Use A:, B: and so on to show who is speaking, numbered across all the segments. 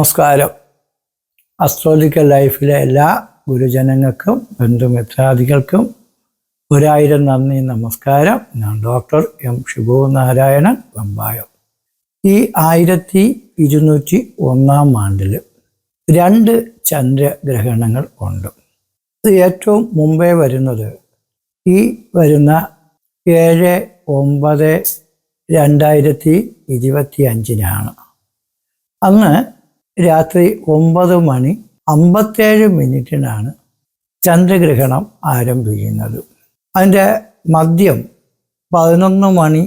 A: നമസ്കാരം. അസ്ട്രോളജിക്കൽ ലൈഫിലെ എല്ലാ ഗുരുജനങ്ങൾക്കും ബന്ധുമിത്രാദികൾക്കും ഒരായിരം നന്ദി നമസ്കാരം. ഞാൻ ഡോക്ടർ എം ശുഭു നാരായണൻ പമ്പായം. ഈ ആയിരത്തി ഇരുന്നൂറ്റി ഒന്നാം ആണ്ടിൽ രണ്ട് ചന്ദ്രഗ്രഹണങ്ങൾ ഉണ്ട്. ഇത് ഏറ്റവും മുമ്പേ വരുന്നത് ഈ വരുന്ന ഏഴ് ഒമ്പത് രണ്ടായിരത്തി ഇരുപത്തി അഞ്ചിനാണ് അന്ന് രാത്രി ഒമ്പത് മണി അമ്പത്തേഴ് മിനിറ്റിനാണ് ചന്ദ്രഗ്രഹണം ആരംഭിക്കുന്നത്. അതിന്റെ മദ്യം പതിനൊന്ന് മണി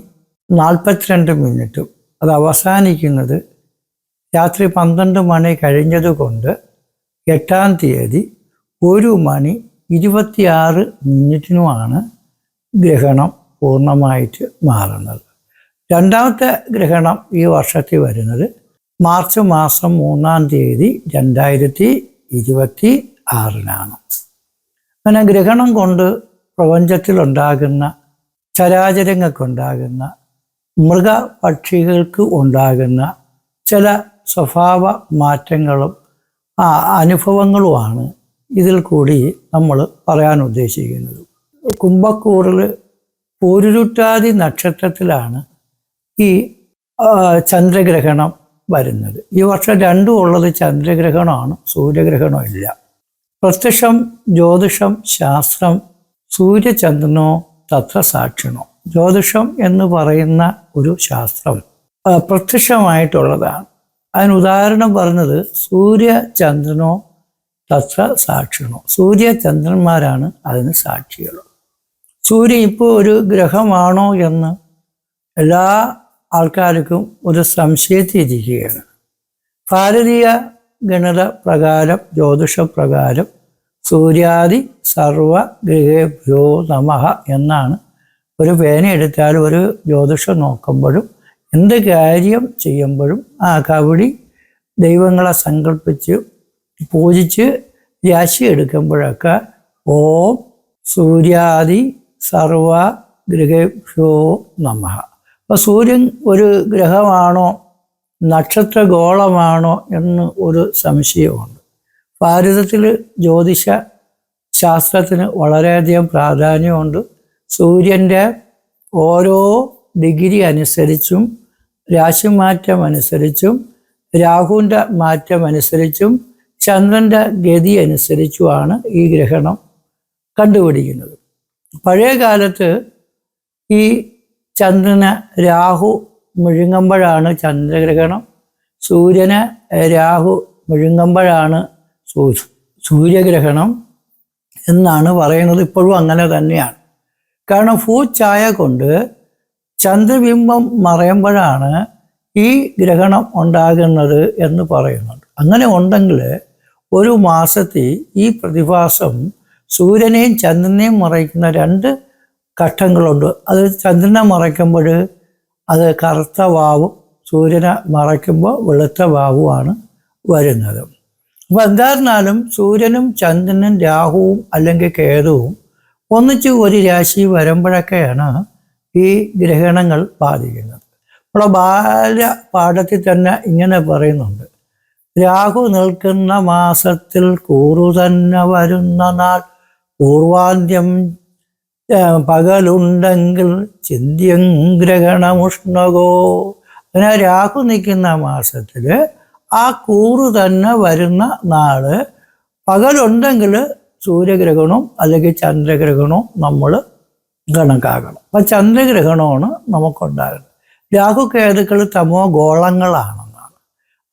A: നാൽപ്പത്തിരണ്ട് മിനിറ്റും. അത് അവസാനിക്കുന്നത് രാത്രി പന്ത്രണ്ട് മണി കഴിഞ്ഞതുകൊണ്ട് എട്ടാം തീയതി ഒരു മണി ഇരുപത്തിയാറ് മിനിറ്റിനുമാണ് ഗ്രഹണം പൂർണമായിട്ട് മാറുന്നത്. രണ്ടാമത്തെ ഗ്രഹണം ഈ വർഷത്തിൽ വരുന്നത് മാർച്ച് മാസം മൂന്നാം തീയതി രണ്ടായിരത്തി ഇരുപത്തി ആറിനാണ്. അങ്ങനെ ഗ്രഹണം കൊണ്ട് പ്രപഞ്ചത്തിലുണ്ടാകുന്ന ചരാചരങ്ങൾക്കുണ്ടാകുന്ന മൃഗ പക്ഷികൾക്ക് ഉണ്ടാകുന്ന ചില സ്വഭാവ മാറ്റങ്ങളും അനുഭവങ്ങളുമാണ് ഇതിൽ കൂടി നമ്മൾ പറയാൻ ഉദ്ദേശിക്കുന്നത്. കുംഭക്കൂറിൽ പൂരുരുട്ടാതി നക്ഷത്രത്തിലാണ് ഈ ചന്ദ്രഗ്രഹണം വരുന്നത്. ഈ വർഷം രണ്ടും ഉള്ളത് ചന്ദ്രഗ്രഹണമാണ് സൂര്യഗ്രഹണം ഇല്ല. പ്രത്യക്ഷം ജ്യോതിഷം ശാസ്ത്രം സൂര്യചന്ദ്രനോ തത്രസാക്ഷിണോ ജ്യോതിഷം എന്ന് പറയുന്ന ഒരു ശാസ്ത്രം പ്രത്യക്ഷമായിട്ടുള്ളതാണ്. അതിന് ഉദാഹരണം പറഞ്ഞത് സൂര്യചന്ദ്രനോ തത്ര സാക്ഷിണോ സൂര്യചന്ദ്രന്മാരാണ് അതിന് സാക്ഷികൾ സൂര്യൻ ഇപ്പോൾ ഒരു ഗ്രഹമാണോ എന്ന് എല്ലാ ആൾക്കാർക്കും ഒരു സംശയത്തിരിക്കുകയാണ്. ഭാരതീയ ഗണിത പ്രകാരം ജ്യോതിഷ പ്രകാരം സൂര്യാദി സർവ ഗൃഹേഭ്യോ നമഹ എന്നാണ് ഒരു പേന എടുത്താൽ ഒരു ജ്യോതിഷം നോക്കുമ്പോഴും എന്ത് കാര്യം ചെയ്യുമ്പോഴും ആ കവടി ദൈവങ്ങളെ സങ്കല്പിച്ച് പൂജിച്ച് രാശി എടുക്കുമ്പോഴൊക്കെ ഓം സൂര്യാദി സർവ ഗൃഹേഭ്യോ നമഃ. അപ്പോൾ സൂര്യൻ ഒരു ഗ്രഹമാണോ നക്ഷത്രഗോളമാണോ എന്ന് ഒരു സംശയമുണ്ട് ഭാരതത്തിൽ ജ്യോതിഷ ശാസ്ത്രത്തിന് വളരെയധികം പ്രാധാന്യമുണ്ട്. സൂര്യന്റെ ഓരോ ഡിഗ്രി അനുസരിച്ചും രാശിമാറ്റം അനുസരിച്ചും രാഹുവിന്റെ മാറ്റം അനുസരിച്ചും ചന്ദ്രന്റെ ഗതി അനുസരിച്ചുമാണ് ഈ ഗ്രഹണം കണ്ടുപിടിക്കുന്നത്. പഴയ കാലത്ത് ഈ ചന്ദ്രന് രാഹു മുഴുങ്ങുമ്പോഴാണ് ചന്ദ്രഗ്രഹണം. സൂര്യന് രാഹു മുഴുങ്ങുമ്പോഴാണ് സൂര്യഗ്രഹണം എന്നാണ് പറയുന്നത് ഇപ്പോഴും അങ്ങനെ തന്നെയാണ്. കാരണം ഭൂഛായ കൊണ്ട് ചന്ദ്രബിംബം മറയുമ്പോഴാണ് ഈ ഗ്രഹണം ഉണ്ടാകുന്നത് എന്ന് പറയുന്നുണ്ട്. അങ്ങനെ ഉണ്ടെങ്കിൽ ഒരു മാസത്തിൽ ഈ പ്രതിഭാസം സൂര്യനെയും ചന്ദ്രനെയും മറയ്ക്കുന്ന രണ്ട് ഘട്ടങ്ങളുണ്ട് അത് ചന്ദ്രനെ മറയ്ക്കുമ്പോൾ അത് കറുത്ത വാവും സൂര്യനെ മറയ്ക്കുമ്പോൾ വെളുത്ത വാവുമാണ് വരുന്നത്. അപ്പോൾ എന്തായിരുന്നാലും സൂര്യനും ചന്ദ്രനും രാഹുവും അല്ലെങ്കിൽ കേതുവും ഒന്നിച്ച് ഒരു രാശി വരുമ്പോഴൊക്കെയാണ് ഈ ഗ്രഹണങ്ങൾ ബാധിക്കുന്നത്. നമ്മുടെ ബാല പാഠത്തിൽ തന്നെ ഇങ്ങനെ പറയുന്നുണ്ട്. രാഹു നിൽക്കുന്ന മാസത്തിൽ കൂറു തന്നെ വരുന്ന നാൾ. പൂർവാന്ത്യം പകലുണ്ടെങ്കിൽ ചിന്തിയം ഗ്രഹണമുഷ്ണകോ അങ്ങനെ രാഹു നിൽക്കുന്ന മാസത്തിൽ ആ കൂറു തന്നെ വരുന്ന നാൾ പകലുണ്ടെങ്കിൽ സൂര്യഗ്രഹണവും അല്ലെങ്കിൽ ചന്ദ്രഗ്രഹണവും നമ്മൾ കണക്കാക്കണം. അപ്പം ചന്ദ്രഗ്രഹണമാണ് നമുക്കുണ്ടാകുന്നത്. രാഹുക്കേതുക്കൾ തമോ ഗോളങ്ങളാണെന്നാണ്.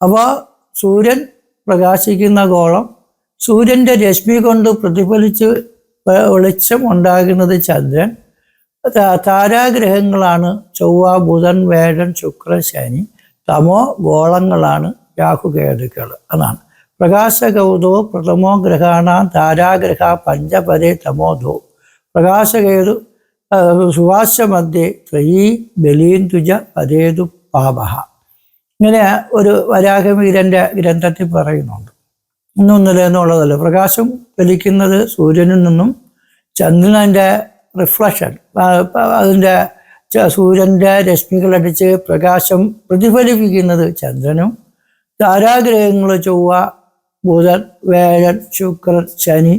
A: അപ്പോൾ സൂര്യൻ പ്രകാശിക്കുന്ന ഗോളം സൂര്യന്റെ രശ്മി കൊണ്ട് പ്രതിഫലിച്ച് വെളിച്ചം ഉണ്ടാകുന്നത് ചന്ദ്രൻ. താരാഗ്രഹങ്ങളാണ്. ചൊവ്വ ബുധൻ വേഴൻ ശുക്ര ശനി. തമോ ഗോളങ്ങളാണ് രാഹുകേതുക്കൾ അതാണ് പ്രകാശകൗതോ പ്രഥമോ ഗ്രഹാണ താരാഗ്രഹ പഞ്ചപരേ തമോധോ പ്രകാശകേതു സുവാസമധ്യേ ത്രയീ ബലീന്തുജ പരേതു പാപഹ. ഇങ്ങനെ ഒരു വരാഹമീരന്റെ ഗ്രന്ഥത്തിൽ പറയുന്നുണ്ട്. ഒന്നൊന്നില്ല എന്നുള്ളതല്ല. പ്രകാശം ഫലിക്കുന്നത് സൂര്യനിൽ നിന്നും ചന്ദ്രനതിന്റെ റിഫ്ലക്ഷൻ അതിന്റെ സൂര്യന്റെ രശ്മികളടിച്ച് പ്രകാശം പ്രതിഫലിപ്പിക്കുന്നത് ചന്ദ്രനും. താരാഗ്രഹങ്ങൾ ചൊവ്വ ബുധൻ വേഴൻ ശുക്രൻ ശനി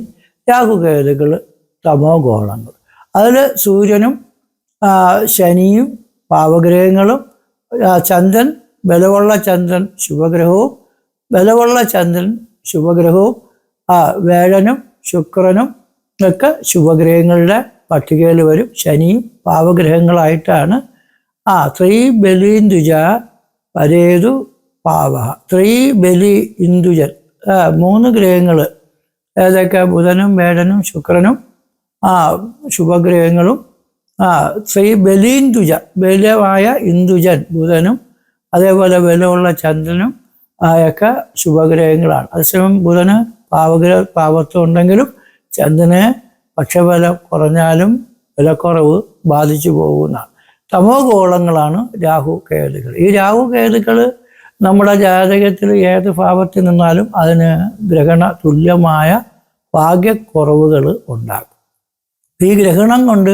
A: രാഹുകേതുകൾ തമോ ഗോളങ്ങൾ. അതിൽ സൂര്യനും ശനിയും പാവഗ്രഹങ്ങളും ചന്ദ്രൻ ബലമുള്ള ചന്ദ്രൻ ശുഭഗ്രഹവും ബലമുള്ള ചന്ദ്രൻ ശുഭഗ്രഹവും ആ വേഴനും ശുക്രനും ഒക്കെ ശുഭഗ്രഹങ്ങളുടെ പട്ടികയിൽ വരും. ശനിയും പാവഗ്രഹങ്ങളായിട്ടാണ്. ആ ത്രീ ബലീന്ദുജ പരേതു പാവ. ത്രീ ബലി ഇന്ദുജൻ മൂന്ന് ഗ്രഹങ്ങൾ. ഏതൊക്കെ? ബുധനും വേഴനും ശുക്രനും. ആ ശുഭഗ്രഹങ്ങളും. ആ ശ്രീ ബലീന്ദുജ ബലമായ ഇന്ദുജൻ ബുധനും. അതേപോലെ ബലമുള്ള ചന്ദ്രനും. ആയൊക്കെ ശുഭഗ്രഹങ്ങളാണ്. അതേസമയം ബുധന് പാവഗ്രഹ പാവത്വം ഉണ്ടെങ്കിലും ചന്ദ്രനെ പക്ഷബലം കുറഞ്ഞാലും വിലക്കുറവ് ബാധിച്ചു പോകുന്നതാണ്. തമോ ഗോളങ്ങളാണ് രാഹു കേതുക്കൾ. ഈ രാഹു കേതുക്കൾ നമ്മുടെ ജാതകത്തിൽ ഏത് ഭാവത്തിൽ നിന്നാലും അതിന് ഗ്രഹണ തുല്യമായ ഭാഗ്യക്കുറവുകൾ ഉണ്ടാകും ഈ ഗ്രഹണം കൊണ്ട്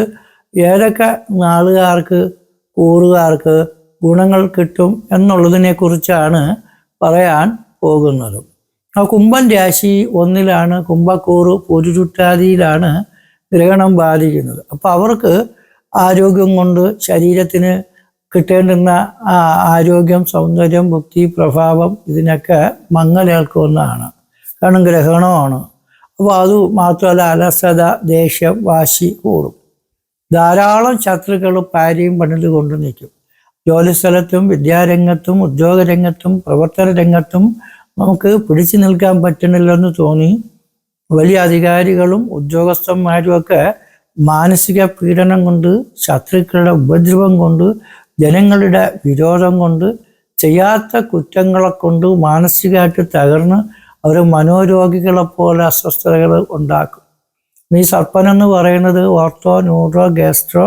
A: ഏതൊക്കെ നാളുകാർക്ക് കൂറുകാർക്ക് ഗുണങ്ങൾ കിട്ടും എന്നുള്ളതിനെ കുറിച്ചാണ് പറയാൻ പോകുന്നത്. ആ കുംഭൻ രാശി ഒന്നിലാണ് കുംഭക്കൂറ് പൊരുചുറ്റാതിയിലാണ് ഗ്രഹണം ബാധിക്കുന്നത്. അപ്പോൾ അവർക്ക് ആരോഗ്യം കൊണ്ട് ശരീരത്തിന് കിട്ടേണ്ടുന്ന ആരോഗ്യം സൗന്ദര്യം ഭക്തി പ്രഭാവം ഇതിനൊക്കെ മങ്ങലേൽക്കുന്നതാണ്. കാരണം ഗ്രഹണമാണ്. അപ്പോൾ അത് മാത്രമല്ല അലസത ദേഷ്യം വാശി കൂടും. ധാരാളം ശത്രുക്കൾ പാരിയും പണിത് കൊണ്ട് നിൽക്കും. ജോലിസ്ഥലത്തും വിദ്യാരംഗത്തും ഉദ്യോഗരംഗത്തും പ്രവർത്തന രംഗത്തും നമുക്ക് പിടിച്ചു നിൽക്കാൻ പറ്റുന്നില്ലെന്ന് തോന്നി. വലിയ അധികാരികളും ഉദ്യോഗസ്ഥന്മാരും ഒക്കെ മാനസിക പീഡനം കൊണ്ട് ശത്രുക്കളുടെ ഉപദ്രവം കൊണ്ട് ജനങ്ങളുടെ വിരോധം കൊണ്ട് ചെയ്യാത്ത കുറ്റങ്ങളെ കൊണ്ട് മാനസികമായിട്ട് തകർന്ന് അവർ മനോരോഗികളെ പോലെ അസ്വസ്ഥതകൾ ഉണ്ടാക്കും. ഈ സർപ്പനെന്ന് പറയുന്നത് ഓർത്തോ ന്യൂട്രോ ഗാസ്ട്രോ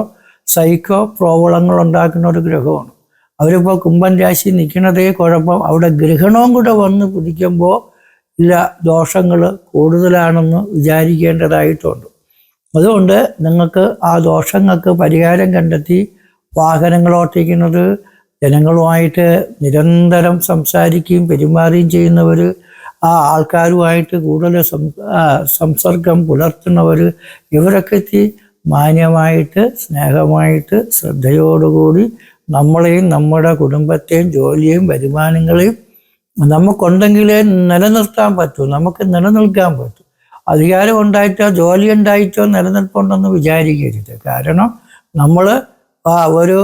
A: സൈക്കോ പ്രോബ്ലങ്ങൾ ഉണ്ടാക്കുന്ന ഒരു ഗ്രഹമാണ്. അവരിപ്പോൾ കുംഭൻ രാശി നിൽക്കുന്നതേ കുഴപ്പം. അവിടെ ഗ്രഹണവും കൂടെ വന്ന് പിടിക്കുമ്പോൾ ഇല്ല ദോഷങ്ങൾ കൂടുതലാണെന്ന് വിചാരിക്കേണ്ടതായിട്ടുണ്ട്. അതുകൊണ്ട് നിങ്ങൾക്ക് ആ ദോഷങ്ങൾക്ക് പരിഹാരം കണ്ടെത്തി വാഹനങ്ങൾ ഓട്ടിക്കുന്നത് ജനങ്ങളുമായിട്ട് നിരന്തരം സംസാരിക്കുകയും പെരുമാറുകയും ചെയ്യുന്നവർ ആ ആൾക്കാരുമായിട്ട് കൂടുതൽ സംസർഗം പുലർത്തുന്നവർ ഇവരൊക്കെ എത്തി മാന്യമായിട്ട് സ്നേഹമായിട്ട് ശ്രദ്ധയോടുകൂടി നമ്മളെയും നമ്മുടെ കുടുംബത്തെയും ജോലിയെയും വരുമാനങ്ങളെയും നമുക്കുണ്ടെങ്കിലേ നിലനിർത്താൻ പറ്റൂ നമുക്ക് നിലനിൽക്കാൻ പറ്റൂ. അധികാരം ഉണ്ടായിട്ടോ ജോലി ഉണ്ടായിട്ടോ നിലനിൽപ്പുണ്ടെന്ന് വിചാരിക്കരുത്. കാരണം നമ്മൾ ഒരു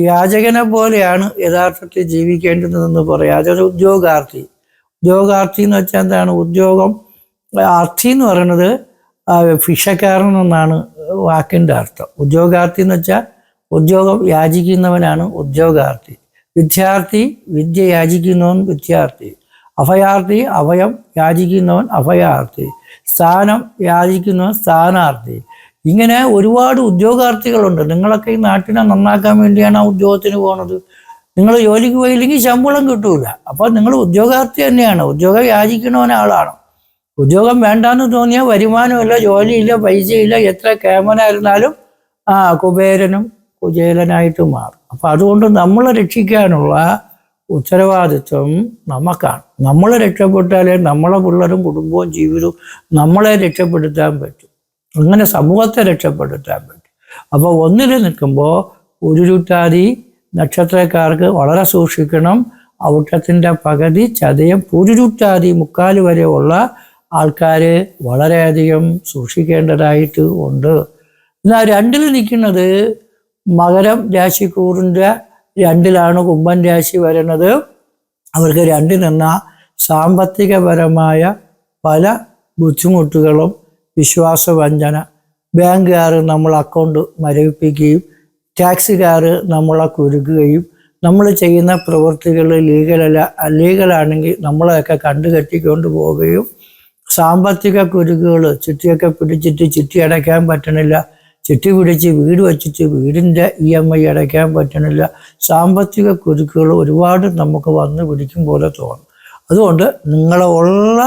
A: യാചകനെ പോലെയാണ് യഥാർത്ഥത്തിൽ ജീവിക്കേണ്ടതെന്ന് പറയാം. അതൊരു ഉദ്യോഗാർത്ഥി. ഉദ്യോഗാർത്ഥി എന്ന് വെച്ചാൽ എന്താണ്? ഉദ്യോഗം അർത്ഥി എന്ന് പറയുന്നത് എന്നാണ് വാക്കിന്റെ അർത്ഥം. ഉദ്യോഗാർത്ഥി എന്ന് വെച്ചാൽ ഉദ്യോഗം യാചിക്കുന്നവനാണ് ഉദ്യോഗാർത്ഥി. വിദ്യാർത്ഥി വിദ്യ യാചിക്കുന്നവൻ വിദ്യാർത്ഥി. അഭയാർത്ഥി അഭയം യാചിക്കുന്നവൻ അഭയാർത്ഥി. സ്ഥാനം യാചിക്കുന്നവൻ സ്ഥാനാർത്ഥി. ഇങ്ങനെ ഒരുപാട് ഉദ്യോഗാർത്ഥികളുണ്ട്. നിങ്ങളൊക്കെ ഈ നാട്ടിനെ നന്നാക്കാൻ വേണ്ടിയാണ് ആ ഉദ്യോഗത്തിന് പോകുന്നത് നിങ്ങൾ ജോലിക്ക് പോയില്ലെങ്കിൽ ശമ്പളം കിട്ടൂല. അപ്പോൾ നിങ്ങൾ ഉദ്യോഗാർത്ഥി തന്നെയാണ്. ഉദ്യോഗം യാചിക്കുന്നവൻ ആളാണ് ഉദ്യോഗം വേണ്ടാന്ന് തോന്നിയാൽ വരുമാനമില്ല ജോലിയില്ല പൈസയില്ല എത്ര കേമനായിരുന്നാലും ആ കുബേരനും കുചേലനായിട്ട് മാറും. അപ്പം അതുകൊണ്ട് നമ്മളെ രക്ഷിക്കാനുള്ള ഉത്തരവാദിത്വം നമുക്കാണ്. നമ്മളെ രക്ഷപ്പെട്ടാലേ നമ്മളെ പിള്ളേരും കുടുംബവും ജീവിതവും നമ്മളെ രക്ഷപ്പെടുത്താൻ പറ്റും. അങ്ങനെ സമൂഹത്തെ രക്ഷപ്പെടുത്താൻ പറ്റും. അപ്പോൾ ഒന്നിൽ നിൽക്കുമ്പോൾ ഉരുരുട്ടാതി നക്ഷത്രക്കാർക്ക് വളരെ സൂക്ഷിക്കണം. ഔട്ടത്തിന്റെ പകുതി ചതയം പുരുരുട്ടാതി മുക്കാൽ വരെ ഉള്ള ആൾക്കാർ വളരെയധികം സൂക്ഷിക്കേണ്ടതായിട്ട് ഉണ്ട്. എന്നാൽ രണ്ടിൽ നിൽക്കുന്നത് മകരം രാശിക്കൂറിന്റെ രണ്ടിലാണ് കുംഭൻ രാശി വരുന്നത്. അവർക്ക് രണ്ടിൽ നിന്ന സാമ്പത്തികപരമായ പല ബുദ്ധിമുട്ടുകളും വിശ്വാസവഞ്ചന. ബാങ്കുകാർ നമ്മൾ അക്കൗണ്ട് മരവിപ്പിക്കുകയും ടാക്സുകാർ നമ്മളെ കുരുക്കുകയും നമ്മൾ ചെയ്യുന്ന പ്രവൃത്തികൾ ലീഗലല്ല അല്ലീഗലാണെങ്കിൽ നമ്മളെയൊക്കെ കണ്ടുകെട്ടിക്കൊണ്ട് പോവുകയും സാമ്പത്തിക കുരുക്കുകൾ ചിട്ടിയൊക്കെ പിടിച്ചിട്ട് ചിട്ടി അടയ്ക്കാൻ പറ്റണില്ല. ചിട്ടി പിടിച്ച് വീട് വച്ചിട്ട് വീടിന്റെ ഇ എം ഐ അടയ്ക്കാൻ പറ്റണില്ല. സാമ്പത്തിക കുരുക്കുകൾ ഒരുപാട് നമുക്ക് വന്ന് പിടിക്കും പോലെ തോന്നും. അതുകൊണ്ട് നിങ്ങളെ ഉള്ള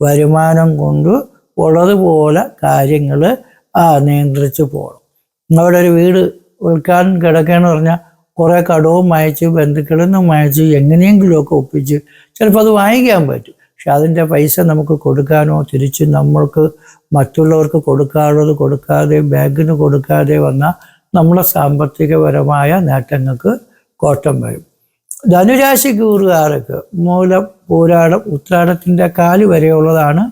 A: വരുമാനം കൊണ്ട് ഉള്ളതുപോലെ കാര്യങ്ങൾ നിയന്ത്രിച്ച് പോകണം അവിടെ ഒരു വീട് വിൽക്കാൻ കിടക്കുകയെന്ന് പറഞ്ഞാൽ കുറേ കടവും അയച്ച് ബന്ധുക്കളിൽ നിന്നും അയച്ച് എങ്ങനെയെങ്കിലുമൊക്കെ ഒപ്പിച്ച് ചിലപ്പോൾ അത് വാങ്ങിക്കാൻ പറ്റും. പക്ഷെ അതിന്റെ പൈസ നമുക്ക് കൊടുക്കാനോ തിരിച്ച് നമ്മൾക്ക് മറ്റുള്ളവർക്ക് കൊടുക്കാനുള്ളത് കൊടുക്കാതെ ബാങ്കിന് കൊടുക്കാതെ വന്ന നമ്മളെ സാമ്പത്തികപരമായ നേട്ടങ്ങൾക്ക് കോട്ടം വരും. ധനുരാശി കൂറുകാർക്ക് മൂലം പൂരാടം ഉത്രാടത്തിന്റെ കാൽ വരെയുള്ളതാണ്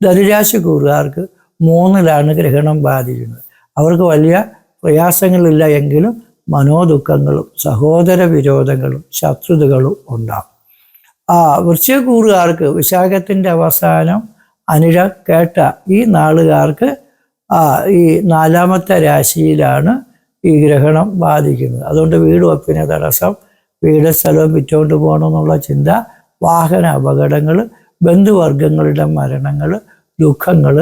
A: ധനുരാശി കൂറുകാർക്ക് മൂന്നിലാണ് ഗ്രഹണം ബാധിക്കുന്നത്. അവർക്ക് വലിയ പ്രയാസങ്ങളില്ല എങ്കിലും മനോദുഃഖങ്ങളും സഹോദര വിരോധങ്ങളും ശത്രുതകളും ഉണ്ടാകും. ആ വൃശ്ചികൂറുകാർക്ക് വിശാഖത്തിന്റെ അവസാനം അനിഴ കേട്ട ഈ നാളുകാർക്ക് ആ ഈ നാലാമത്തെ രാശിയിലാണ് ഈ ഗ്രഹണം ബാധിക്കുന്നത്. അതുകൊണ്ട് വീട് വെപ്പിന് തടസ്സം വീട് സ്ഥലവും വിറ്റോണ്ട് പോകണമെന്നുള്ള ചിന്ത വാഹന അപകടങ്ങൾ ബന്ധുവർഗങ്ങളുടെ മരണങ്ങൾ ദുഃഖങ്ങൾ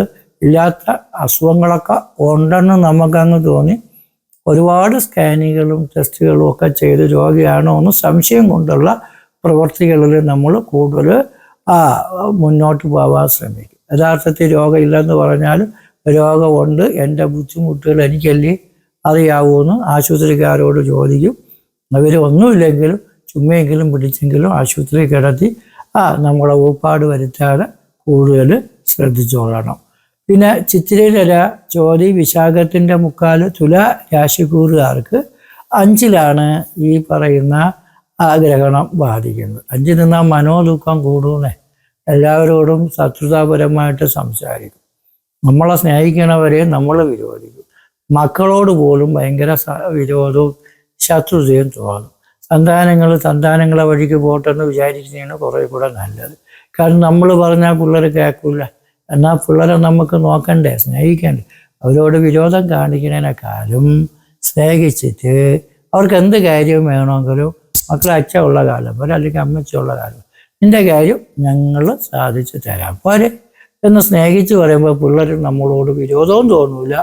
A: ഇല്ലാത്ത അസുഖങ്ങളൊക്കെ ഉണ്ടെന്ന് നമുക്കങ്ങ് തോന്നി. ഒരുപാട് സ്കാനിങ്ങുകളും ടെസ്റ്റുകളും ഒക്കെ ചെയ്ത് രോഗിയാണോ എന്ന് സംശയം കൊണ്ടുള്ള പ്രവർത്തികളിൽ നമ്മൾ കൂടുതൽ മുന്നോട്ട് പോകാൻ ശ്രമിക്കും. യഥാർത്ഥത്തിൽ രോഗമില്ലെന്ന് പറഞ്ഞാൽ രോഗമുണ്ട് എന്റെ ബുദ്ധിമുട്ടുകൾ എനിക്കല്ലേ അറിയാവൂന്ന് ആശുപത്രിക്കാരോട് ചോദിക്കും. അവർ ഒന്നുമില്ലെങ്കിലും ചുമ്മയെങ്കിലും പിടിച്ചെങ്കിലും ആശുപത്രി കിടത്തി ആ നമ്മളെ ഊപ്പാട് വരുത്താതെ കൂടുതൽ ശ്രദ്ധിച്ചോളണം. പിന്നെ ചിത്തിരയിലര ചോതി വിശാഖത്തിന്റെ മുക്കാൽ തുല രാശിക്കൂറുകാർക്ക് അഞ്ചിലാണ് ഈ പറയുന്ന ആ ഗ്രഹണം ബാധിക്കുന്നത് അഞ്ചിൽ നിന്നാൽ മനോദുഃഖം കൂടുന്നേ. എല്ലാവരോടും ശത്രുതാപരമായിട്ട് സംസാരിക്കും. നമ്മളെ സ്നേഹിക്കണവരെ നമ്മൾ വിരോധിക്കും. മക്കളോട് പോലും ഭയങ്കര വിരോധവും ശത്രുതയും തോന്നും. സന്താനങ്ങൾ സന്താനങ്ങളെ വഴിക്ക് പോട്ടെന്ന് വിചാരിക്കുന്നതാണ് കുറേ കൂടെ നല്ലത്. കാരണം നമ്മൾ പറഞ്ഞാൽ പിള്ളേർ കേൾക്കില്ല എന്നാൽ പിള്ളേരെ നമുക്ക് നോക്കണ്ടേ സ്നേഹിക്കണ്ടേ. അവരോട് വിരോധം കാണിക്കുന്നതിനേക്കാളും സ്നേഹിച്ചിട്ട് അവർക്ക് എന്ത് കാര്യം വേണമെങ്കിലും മക്കളെ അച്ഛ ഉള്ള കാലം പോലെ അല്ലെങ്കിൽ അമ്മച്ചുള്ള കാലം. നിന്റെ കാര്യം ഞങ്ങൾ സാധിച്ചു തരാം. പോരെ? എന്ന് സ്നേഹിച്ച് പറയുമ്പോൾ പിള്ളേർ നമ്മളോട് വിരോധവും തോന്നൂല.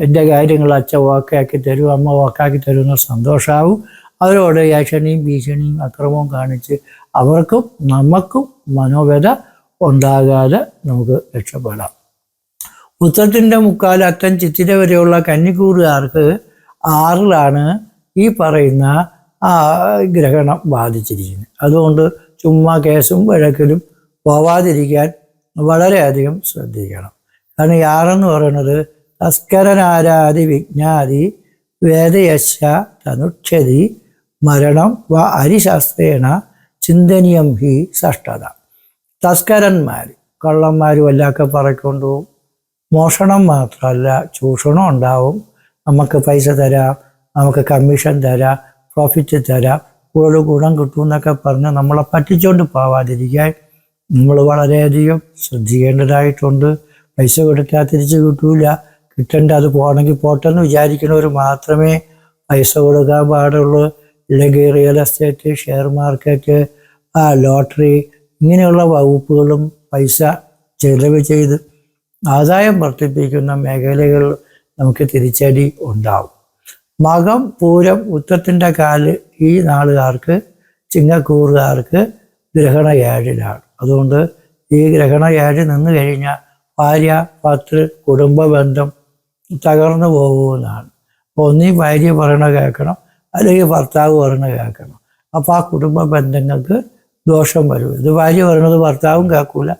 A: എന്റെ കാര്യങ്ങൾ അച്ഛ വാക്കാക്കി തരും അമ്മ വാക്കാക്കി തരും എന്ന സന്തോഷമാവും അവരോട് ഏഷണിയും ഭീഷണിയും അക്രമവും കാണിച്ച് അവർക്കും നമുക്കും മനോവ്യത ഉണ്ടാകാതെ നമുക്ക് രക്ഷപ്പെടാം. ഉത്തരത്തിന്റെ മുക്കാൽ അത്തൻ ചിത്തിര വരെയുള്ള കന്നിക്കൂറുകാർക്ക് ആറിലാണ് ഈ പറയുന്ന ഗ്രഹണം ബാധിച്ചിരിക്കുന്നത് അതുകൊണ്ട് ചുമ്മാ കേസും വഴക്കിലും പോവാതിരിക്കാൻ വളരെയധികം ശ്രദ്ധിക്കണം. കാരണം യാറെന്ന് പറയുന്നത് തസ്കരനാരാതി വിജ്ഞാതി വേദയശ തനുക്ഷതി മരണം വ അരിശാസ്ത്രേണ ചിന്തനീയം ഹി സഷ്ടത. തസ്കരന്മാർ കള്ളന്മാർ വല്ലൊക്കെ പറക്കൊണ്ടു മോഷണം മാത്രമല്ല ചൂഷണം ഉണ്ടാവും. നമുക്ക് പൈസ തരാം നമുക്ക് കമ്മീഷൻ തരാം പ്രോഫിറ്റ് തരാം കൂടുതൽ ഗുണം കിട്ടും എന്നൊക്കെ പറഞ്ഞ് നമ്മളെ പറ്റിച്ചുകൊണ്ട് പോവാതിരിക്കാൻ നമ്മൾ വളരെയധികം ശ്രദ്ധിക്കേണ്ടതായിട്ടുണ്ട്. പൈസ കൊടുത്താൽ തിരിച്ച് കിട്ടൂല. കിട്ടേണ്ട അത് പോകണമെങ്കിൽ പോട്ടെന്ന് വിചാരിക്കുന്നവർ മാത്രമേ പൈസ കൊടുക്കാൻ പാടുള്ളൂ. ഇല്ലെങ്കിൽ റിയൽ എസ്റ്റേറ്റ് ഷെയർ മാർക്കറ്റ് ആ ലോട്ടറി ഇങ്ങനെയുള്ള വകുപ്പുകളും പൈസ ചെലവ് ചെയ്ത് ആദായം വർദ്ധിപ്പിക്കുന്ന മേഖലകൾ നമുക്ക് തിരിച്ചടി ഉണ്ടാവും. മകം പൂരം ഉത്തത്തിന്റെ കാൽ ഈ നാളുകാർക്ക് ചിങ്ങക്കൂറുകാർക്ക് ഗ്രഹണ ഏഴിലാണ്. അതുകൊണ്ട് ഈ ഗ്രഹണ ഏഴ് നിന്ന് കഴിഞ്ഞാൽ ഭാര്യ പത്ത് കുടുംബ ബന്ധം തകർന്നു പോകുമെന്നാണ്. അപ്പോൾ ഒന്നീ ഭാര്യ പറയണ കേൾക്കണം അല്ലെങ്കിൽ ഭർത്താവ് പറയണ കേൾക്കണം. അപ്പോൾ ആ കുടുംബ ബന്ധങ്ങൾക്ക് ദോഷം വരും. ഇത് ഭാര്യ പറയണത് ഭർത്താവും കേൾക്കൂല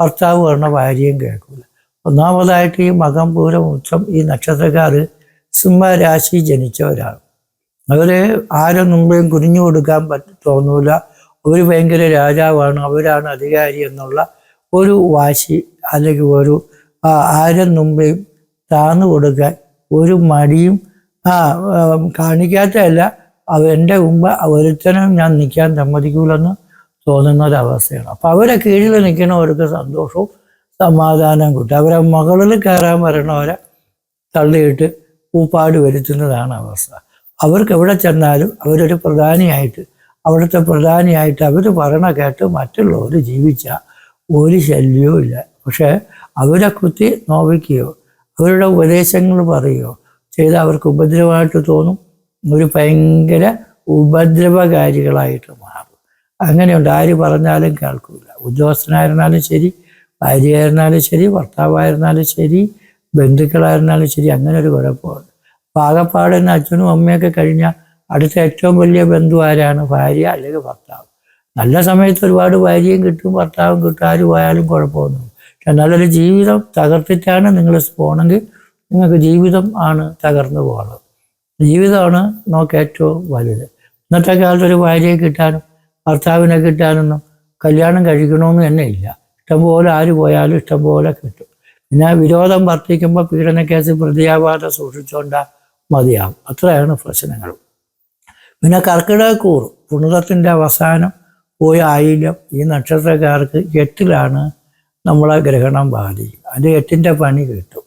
A: ഭർത്താവ് പറയണ ഭാര്യയും കേൾക്കൂല. ഒന്നാമതായിട്ട് ഈ മകം പൂരം ഉച്ചം ഈ നക്ഷത്രക്കാർ സിംഹരാശി ജനിച്ചവരാണ്. അവർ ആരും മുമ്പേയും കുനിഞ്ഞു കൊടുക്കാൻ പറ്റ തോന്നൂല. അവർ ഭയങ്കര രാജാവാണ്. അവരാണ് അധികാരി എന്നുള്ള ഒരു വാശി അല്ലെങ്കിൽ ഒരു ആരും മുമ്പേയും താന്നു കൊടുക്കാൻ ഒരു മടിയും ആ കാണിക്കാത്തതല്ല. എന്റെ മുമ്പ് ഒരുത്തനും ഞാൻ നിൽക്കാൻ സമ്മതിക്കൂലെന്ന് തോന്നുന്ന ഒരവസ്ഥയാണ് അപ്പം അവരെ കീഴിൽ നിൽക്കുന്നവർക്ക് സന്തോഷവും സമാധാനം കിട്ടും. അവരെ മുകളിൽ കയറാൻ വരണവരെ തള്ളിയിട്ട് ഊപ്പാട് വരുത്തുന്നതാണ് അവസ്ഥ. അവർക്ക് എവിടെ ചെന്നാലും അവരൊരു പ്രധാനിയായിട്ട് അവിടുത്തെ പ്രധാനിയായിട്ട് അവർ പറയണ കേട്ട് മറ്റുള്ളവർ ജീവിച്ച ഒരു ശല്യവും ഇല്ല. പക്ഷേ അവരെ കുത്തി നോവിക്കുകയോ അവരുടെ ഉപദേശങ്ങൾ പറയുകയോ ചെയ്ത് അവർക്ക് ഉപദ്രവമായിട്ട് തോന്നും. ഒരു ഭയങ്കര ഉപദ്രവകാരികളായിട്ട് മാറും. അങ്ങനെയുണ്ട്. ആര് പറഞ്ഞാലും കേൾക്കില്ല ഉദ്യോഗസ്ഥനായിരുന്നാലും ശരി ഭാര്യയായിരുന്നാലും ശരി ഭർത്താവായിരുന്നാലും ശരി ബന്ധുക്കളായിരുന്നാലും ശരി അങ്ങനെ ഒരു കുഴപ്പമുണ്ട് പാകപ്പാടെന്ന് അച്ഛനും അമ്മയൊക്കെ കഴിഞ്ഞാൽ അടുത്ത ഏറ്റവും വലിയ ബന്ധു ആരാണ് ഭാര്യ അല്ലെങ്കിൽ ഭർത്താവ്. നല്ല സമയത്ത് ഒരുപാട് ഭാര്യയും കിട്ടും ഭർത്താവും കിട്ടും ആര് പോയാലും കുഴപ്പമൊന്നും പക്ഷെ നല്ലൊരു ജീവിതം തകർത്തിട്ടാണ് നിങ്ങൾ പോകണമെങ്കിൽ നിങ്ങൾക്ക് ജീവിതം ആണ് തകർന്നു പോകുന്നത് ജീവിതമാണ് നമുക്ക് ഏറ്റവും വലുത്. ഇന്നത്തെ കാലത്ത് ഒരു ഭാര്യയെ കിട്ടാനും ഭർത്താവിനെ കിട്ടാനൊന്നും കല്യാണം കഴിക്കണമെന്ന് തന്നെ ഇല്ല. ഇഷ്ടംപോലെ ആര് പോയാലും ഇഷ്ടംപോലെ കിട്ടും. പിന്നെ വിരോധം വർദ്ധിക്കുമ്പോൾ പീഡനക്കേസ് പ്രതിയാവാതെ സൂക്ഷിച്ചുകൊണ്ട് മതിയാവും. അത്രയാണ് പ്രശ്നങ്ങൾ. പിന്നെ കർക്കിടകക്കൂർ പുണിതത്തിന്റെ അവസാനം പോയ ആയില്യം ഈ നക്ഷത്രക്കാർക്ക് എട്ടിലാണ് നമ്മളെ ഗ്രഹണം ബാധിക്കും അത് എട്ടിന്റെ പണി കിട്ടും.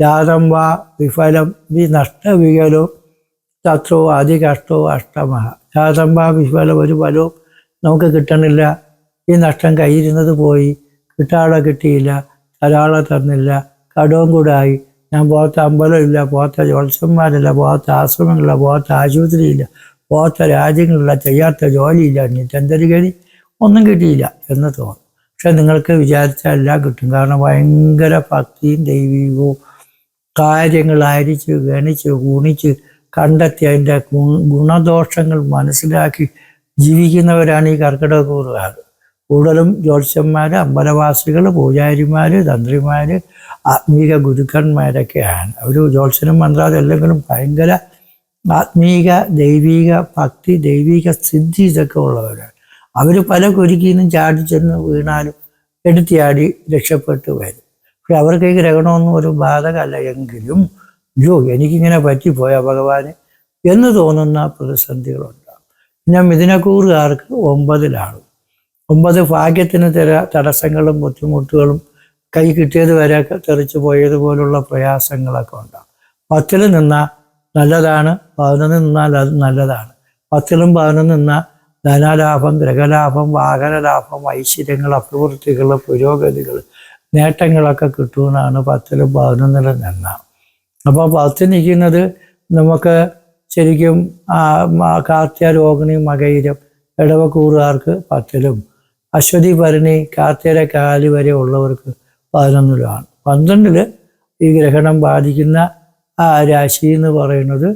A: ജാതം വാ വിഫലം വി നഷ്ടവികലോ തത്രോ അതികഷ്ടോ അഷ്ടമ ജാതം വാ വിഫലം ഒരു ഫലവും നമുക്ക് കിട്ടണില്ല. ഈ നഷ്ടം കയ്യിരുന്നത് പോയി കിട്ടാളെ കിട്ടിയില്ല. തരാളെ തന്നില്ല. കടവും കൂടായി ഞാൻ പോകാത്ത അമ്പലമില്ല പോകാത്ത ജോത്സന്മാരില്ല പോകാത്ത ആശ്രമങ്ങളില്ല പോകാത്ത ആശുപത്രിയില്ല പോകാത്ത രാജ്യങ്ങളില്ല ചെയ്യാത്ത ജോലിയില്ല. ഇനി ചന്ദ്രഗതി ഒന്നും കിട്ടിയില്ല എന്ന് തോന്നും. പക്ഷെ നിങ്ങൾക്ക് വിചാരിച്ചാൽ എല്ലാം കിട്ടും. കാരണം ഭയങ്കര ഭക്തിയും ദൈവികവും കാര്യങ്ങൾ അരിച്ച് ഗണിച്ച് ഗുണിച്ച് കണ്ടെത്തി അതിന്റെ ഗുണദോഷങ്ങൾ മനസ്സിലാക്കി ജീവിക്കുന്നവരാണ് ഈ കർക്കിടകൂറുകാർ കൂടുതലും ജ്യോത്സ്യന്മാർ അമ്പലവാസികൾ പൂജാരിമാർ തന്ത്രിമാർ ആത്മീക ഗുരുക്കന്മാരൊക്കെയാണ്. ഒരു ജ്യോത്സ്യനും മന്ത്രാദം അല്ലെങ്കിലും ഭയങ്കര ആത്മീക ദൈവിക ഭക്തി ദൈവിക സിദ്ധി ഇതൊക്കെ ഉള്ളവരാണ്. അവർ പല കുരുക്കിന്നും ചാടി ചെന്ന് വീണാലും എടുത്തിയാടി രക്ഷപ്പെട്ട് വരും. പക്ഷെ അവർക്ക് ഈ ഗ്രഹണമൊന്നും ഒരു ബാധകമല്ല എങ്കിലും അയ്യോ എനിക്കിങ്ങനെ പറ്റിപ്പോയ ഭഗവാന് എന്ന് തോന്നുന്ന പ്രതിസന്ധികളുണ്ടാകും. ഞാൻ മിഥുനക്കൂറുകാർക്ക് ഒമ്പതിലാണ് ഒമ്പത് ഭാഗ്യത്തിന് തര തടസ്സങ്ങളും ബുദ്ധിമുട്ടുകളും കൈ കിട്ടിയത് വരെ തെറിച്ചു പോയതുപോലുള്ള പ്രയാസങ്ങളൊക്കെ ഉണ്ടാകും. പത്തിൽ നിന്നാൽ നല്ലതാണ് പതിനൊന്ന് നിന്നാൽ അത് നല്ലതാണ്. പത്തിലും പതിനൊന്ന് നിന്നാൽ ധനലാഭം ഗ്രഹലാഭം വാഹനലാഭം ഐശ്വര്യങ്ങൾ അഭിവൃദ്ധികൾ പുരോഗതികൾ നേട്ടങ്ങളൊക്കെ കിട്ടുമെന്നാണ് പത്തിലും പതിനൊന്നിലും നിന്നാൽ അപ്പോൾ പത്ത് നിൽക്കുന്നത് നമുക്ക് ശരിക്കും കാർത്തിക രോഹിണി മകയിരം ഇടവക്കൂറുകാർക്ക് പത്തിലും അശ്വതി ഭരണി കാർത്തിക കാലി വരെ ഉള്ളവർക്ക് പതിനൊന്നിലാണ്. പന്ത്രണ്ടിൽ ഈ ഗ്രഹണം ബാധിക്കുന്ന ആ രാശി എന്ന് പറയുന്നത്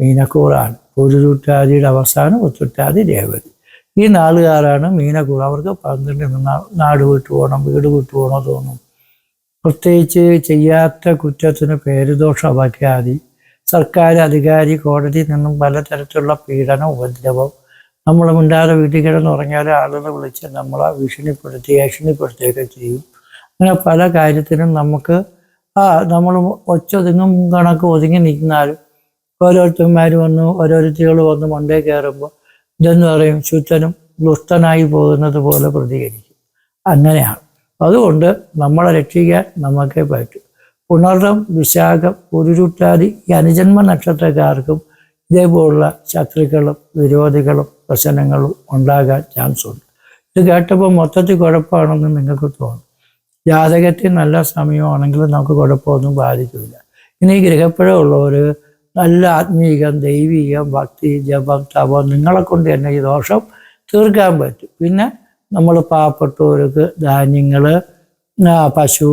A: മീനക്കൂറാണ്. പുരുരുട്ടാതിയുടെ അവസാനം ഒത്തുട്ടാതി രേവതി. ഈ നാളുകാരാണ് മീനക്കൂർ. അവർക്ക് പന്ത്രണ്ടിൽ നിന്ന് നാട് വിട്ടു പോകണം വീട് വിട്ടു പോകണോ തോന്നും. പ്രത്യേകിച്ച് ചെയ്യാത്ത കുറ്റത്തിന് പേരുദോഷം അപഖ്യാതി. സർക്കാർ അധികാരി കോടതി നിന്നും പലതരത്തിലുള്ള പീഡനം ഉപദ്രവം നമ്മൾ മിണ്ടാതെ വീട്ടിൽ കിടന്നുറങ്ങിയാൽ ആളുകളെ വിളിച്ച് നമ്മളെ ഭീഷണിപ്പെടുത്തി ഭീഷണിപ്പെടുത്തുകയൊക്കെ ചെയ്യും. അങ്ങനെ പല കാര്യത്തിനും നമുക്ക് ആ നമ്മൾ ഒച്ചൊതുങ്ങും കണക്ക് ഒതുങ്ങി നിൽക്കുന്നാലും ഓരോരുത്തന്മാർ വന്ന് ഓരോരുത്തികൾ വന്ന് മണ്ടേ കയറുമ്പോൾ ഇതെന്ന് പറയും ശുദ്ധനും ദുഷ്ടനായി പോകുന്നത് പോലെ പ്രതികരിക്കും. അങ്ങനെയാണ്. അതുകൊണ്ട് നമ്മളെ രക്ഷിക്കാൻ നമുക്കേ പറ്റും. പുണർദം വിശാഖം ഉരുരുട്ടാതി ഈ അനുജന്മ നക്ഷത്രക്കാർക്കും ഇതേപോലുള്ള ശത്രുക്കളും വിരോധികളും പ്രശ്നങ്ങളും ഉണ്ടാകാൻ ചാൻസ് ഉണ്ട് ഇത് കേട്ടപ്പോൾ മൊത്തത്തിൽ കുഴപ്പമാണെന്ന് നിങ്ങൾക്ക് തോന്നും. ജാതകത്തിൽ നല്ല സമയമാണെങ്കിൽ നമുക്ക് കുഴപ്പമൊന്നും ബാധിക്കില്ല. ഇനി ഗ്രഹപ്പുഴമുള്ളവർ നല്ല ആത്മീകം ദൈവികം ഭക്തി ജപം തപം നിങ്ങളെ കൊണ്ട് തന്നെ ഈ ദോഷം തീർക്കാൻ പറ്റും. പിന്നെ നമ്മൾ പാവപ്പെട്ടവർക്ക് ധാന്യങ്ങൾ പശു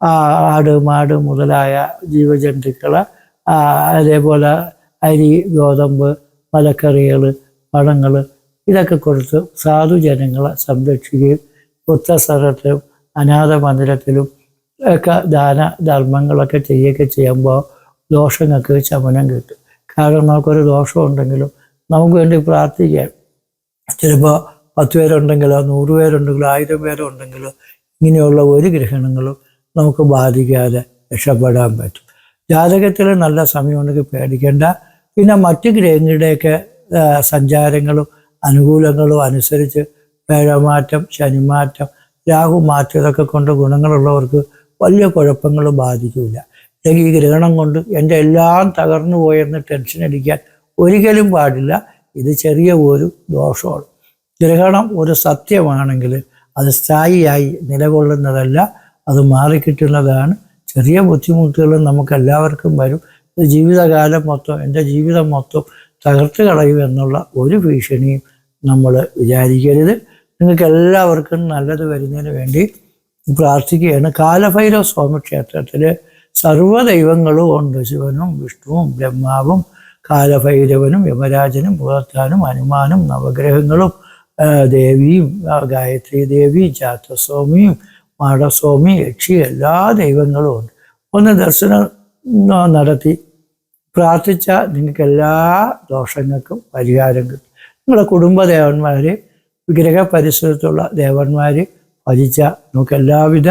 A: ആട് മാട് മുതലായ ജീവജന്തുക്കൾ അതേപോലെ അരി ഗോതമ്പ് പലക്കറികൾ പഴങ്ങൾ ഇതൊക്കെ കൊടുത്ത് സാധുജനങ്ങളെ സംരക്ഷിക്കുകയും പുത്തസ്ഥലത്തിലും അനാഥ മന്ദിരത്തിലും ഒക്കെ ദാന ധർമ്മങ്ങളൊക്കെ ചെയ്യുകയൊക്കെ ചെയ്യുമ്പോൾ ദോഷങ്ങൾക്ക് ശമനം കിട്ടും. കാരണം നമുക്കൊരു ദോഷം ഉണ്ടെങ്കിലും നമുക്ക് വേണ്ടി പ്രാർത്ഥിക്കാൻ ചിലപ്പോൾ പത്ത് പേരുണ്ടെങ്കിലോ നൂറ് പേരുണ്ടെങ്കിലോ ആയിരം പേരുണ്ടെങ്കിലോ ഇങ്ങനെയുള്ള ഒരു ഗ്രഹണങ്ങളും നമുക്ക് ബാധിക്കാതെ രക്ഷപ്പെടാൻ പറ്റും. ജാതകത്തിൽ നല്ല സമയമുണ്ടെങ്കിൽ പേടിക്കേണ്ട. പിന്നെ മറ്റ് ഗ്രഹങ്ങളുടെയൊക്കെ സഞ്ചാരങ്ങളും അനുകൂലങ്ങളും അനുസരിച്ച് പേഴമാറ്റം ശനിമാറ്റം രാഹു മാറ്റം ഇതൊക്കെ കൊണ്ട് ഗുണങ്ങളുള്ളവർക്ക് വലിയ കുഴപ്പങ്ങൾ ബാധിക്കില്ല അല്ലെങ്കിൽ ഈ ഗ്രഹണം കൊണ്ട് എന്റെ എല്ലാം തകർന്നു പോയെന്ന് ടെൻഷൻ അടിക്കാൻ ഒരിക്കലും പാടില്ല. ഇത് ചെറിയ ഒരു ദോഷമാണ്. ഗ്രഹണം ഒരു സത്യമാണെങ്കിൽ അത് സ്ഥായിയായി നിലകൊള്ളുന്നതല്ല അത് മാറിക്കിട്ടുന്നതാണ്. ചെറിയ ബുദ്ധിമുട്ടുകൾ നമുക്ക് എല്ലാവർക്കും വരും. ജീവിതകാലം മൊത്തം എന്റെ ജീവിതം മൊത്തം തകർത്ത് കളയും എന്നുള്ള ഒരു ഭീഷണിയും നമ്മൾ വിചാരിക്കരുത്. നിങ്ങൾക്ക് എല്ലാവർക്കും നല്ലത് വരുന്നതിന് വേണ്ടി പ്രാർത്ഥിക്കുകയാണ്. കാലഭൈരവ സ്വാമി ക്ഷേത്രത്തിൽ സർവ ദൈവങ്ങളും ഉണ്ട്. ശിവനും വിഷ്ണുവും ബ്രഹ്മാവും കാലഭൈരവനും യമരാജനും പുലർത്താനും ഹനുമാനും നവഗ്രഹങ്ങളും ദേവിയും ഗായത്രി ദേവി ജാതസ്വാമിയും മാടസ്വാമി യക്ഷി എല്ലാ ദൈവങ്ങളും ഉണ്ട്. ഒന്ന് ദർശനം നടത്തി പ്രാർത്ഥിച്ച നിങ്ങൾക്ക് എല്ലാ ദോഷങ്ങൾക്കും പരിഹാരം കിട്ടും. നിങ്ങളുടെ കുടുംബ ദേവന്മാരെ വിഗ്രഹ പരിസരത്തുള്ള ദേവന്മാർ ഭജിച്ച നമുക്ക് എല്ലാവിധ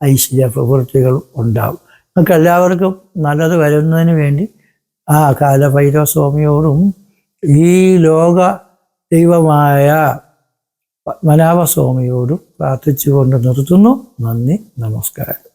A: ഐശ്വര്യ പ്രവൃത്തികളും ഉണ്ടാവും. നമുക്ക് എല്ലാവർക്കും നല്ലത് വരുന്നതിന് വേണ്ടി ആ കാലഭൈരവ സ്വാമിയോടും ഈ ലോക ദൈവമായ പത്മനാഭ സ്വാമിയോടും പ്രാർത്ഥിച്ചുകൊണ്ട് നിർത്തുന്നു. നന്ദി നമസ്കാരം.